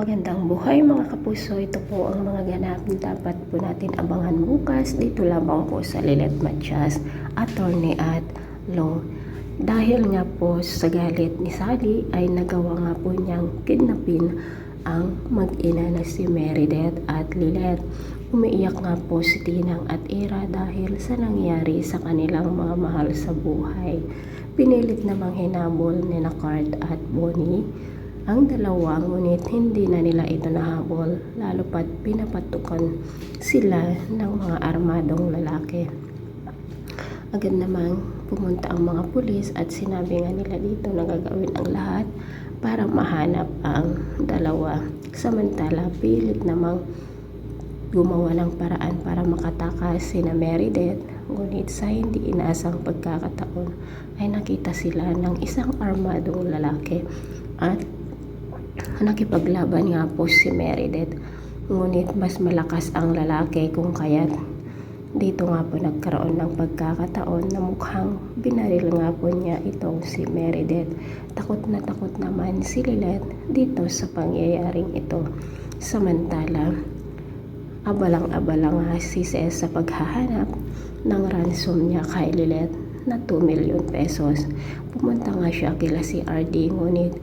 Magandang buhay mga kapuso. Ito po ang mga ganap na dapat po natin abangan bukas dito lamang po sa Lilet Matias, attorney at law. Dahil nga po sa galit ni Sally ay nagawa nga po niyang kidnapin ang mag-ina na si Meredith at Lilet. Umiiyak nga po si Tinang at Ira dahil sa nangyari sa kanilang mga mahal sa buhay. Pinilit namang hinabol ni na at Bonnie ang dalawa ngunit hindi na nila ito nahabol lalo pat pinapatukan sila ng mga armadong lalaki. Agad namang pumunta ang mga pulis at sinabi nga nila dito na gagawin ang lahat para mahanap ang dalawa. Samantala, pilit namang gumawa ng paraan para makatakas sina Meredith. Ngunit sa hindi inaasang pagkakataon ay nakita sila ng isang armadong lalaki at nakipaglaban nga po si Meredith. Ngunit mas malakas ang lalaki kung kaya't dito nga po nagkaroon ng pagkakataon na mukhang binaril nga po niya itong si Meredith. Takot na takot naman si Lilet dito sa pangyayaring ito. Samantala, abalang-abala nga si Ces sa paghahanap ng ransom niya kay Lilet na 2 million pesos. Pumunta nga siya kila si RD ngunit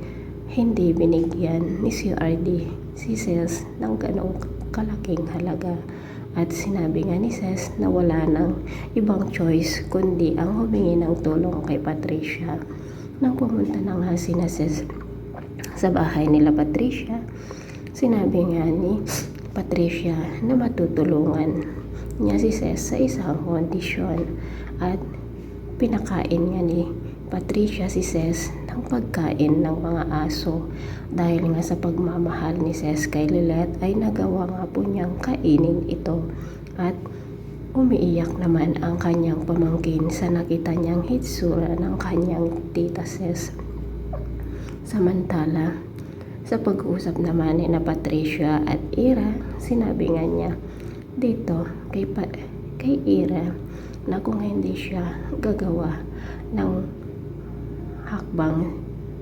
hindi binigyan ni si RD si Ces ng ganong kalaking halaga. At sinabi nga ni Ces na wala nang ibang choice kundi ang humingi ng tulong kay Patricia. Nang pumunta na nga si na Ces sa bahay nila Patricia, sinabi nga ni Patricia na matutulungan niya si Ces sa isang kondisyon at pinakain nga ni Patricia si Ces ng pagkain ng mga aso dahil nga sa pagmamahal ni Ces kay Lilet ay nagawa nga po niyang kainin ito at umiiyak naman ang kanyang pamangkin sa nakita niyang hitsura ng kanyang tita Ces. Samantala, sa pag-uusap naman ni na Patricia at Ira, sinabi nga niya dito kay, pa, kay Ira na kung hindi siya gagawa ng hakbang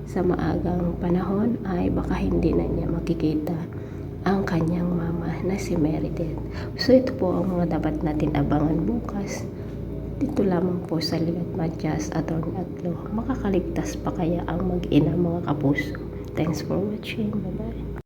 sa maagang panahon ay baka hindi na niya makikita ang kanyang mama na si Meredith. So ito po ang mga dapat natin abangan bukas. Dito lamang po sa Ligat Matias at Atlo. Makakaligtas pa kaya ang mag-ina mga kapuso. Thanks for watching. Bye-bye.